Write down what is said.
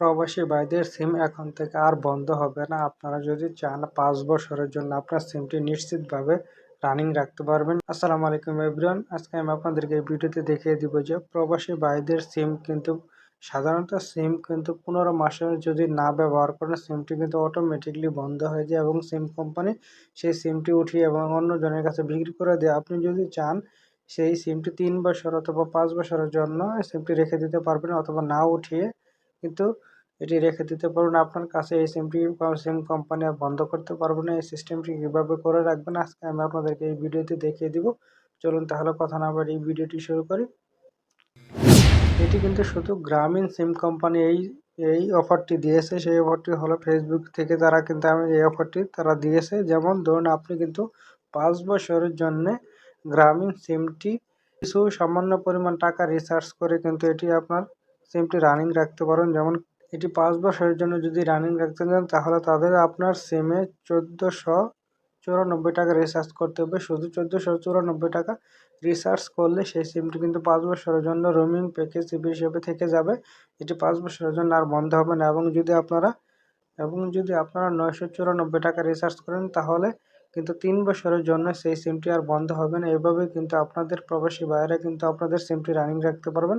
প্রবাসী ভাইদের সিম এখন থেকে আর বন্ধ হবে না। আপনারা যদি চান পাঁচ বছরের জন্য আপনার সিমটি নিশ্চিতভাবে রানিং রাখতে পারবেন। আসসালামু আলাইকুম এভরিওয়ান। আজকে আমি আপনাদেরকে এই ভিডিওতে দেখিয়ে দিব যে প্রবাসী ভাইদের সিম কিন্তু, সাধারণত সিম কিন্তু পনেরো মাসের যদি না ব্যবহার করেন, সিমটি কিন্তু অটোমেটিকলি বন্ধ হয়ে যায় এবং সিম কোম্পানি সেই সিমটি উঠিয়ে এবং অন্যজনের কাছে বিক্রি করে দেয়। আপনি যদি চান সেই সিমটি তিন বছর অথবা পাঁচ বছরের জন্য সিমটি রেখে দিতে পারবেন অথবা না উঠিয়ে কিন্তু এটি রেখে দিতে পারুন আপনার কাছে এই সিমটি সিম কোম্পানি বন্ধ করতে পারব না। এই সিস্টেমটি কীভাবে করে রাখবেন? আজকে আমি আপনাদেরকে এই ভিডিওতে দেখিয়ে দিব। চলুন তাহলে কথা না এই ভিডিওটি শুরু করি। এটি কিন্তু শুধু গ্রামীণ সিম কোম্পানি এই এই অফারটি দিয়েছে। সেই অফারটি হলো ফেসবুক থেকে তারা কিন্তু আমি এই অফারটি তারা দিয়েছে। যেমন ধরুন, আপনি কিন্তু পাঁচ বছরের জন্যে গ্রামীণ সিমটি কিছু সামান্য পরিমাণ টাকা রিচার্জ করে কিন্তু এটি আপনার সিমটি রানিং রাখতে পারেন। যেমন এটি পাঁচ বছরের জন্য যদি রানিং রাখতে চান, তাহলে তাদের আপনার সিমে চোদ্দোশো চুরানব্বই টাকা রিচার্জ করতে হবে। শুধু চোদ্দোশো চুরানব্বই টাকা রিচার্জ করলে সেই সিমটি কিন্তু পাঁচ বছরের জন্য রোমিং প্যাকেজ হিসেবে থেকে যাবে। এটি পাঁচ বছরের জন্য আর বন্ধ হবে না। এবং যদি আপনারা, এবং যদি আপনারা নয়শো চুরানব্বই টাকা রিচার্জ করেন, তাহলে কিন্তু তিন বছরের জন্য সেই সিমটি আর বন্ধ হবে না। এভাবে কিন্তু আপনাদের প্রবাসী ভাইয়েরা কিন্তু আপনাদের সিমটি রানিং রাখতে পারবেন।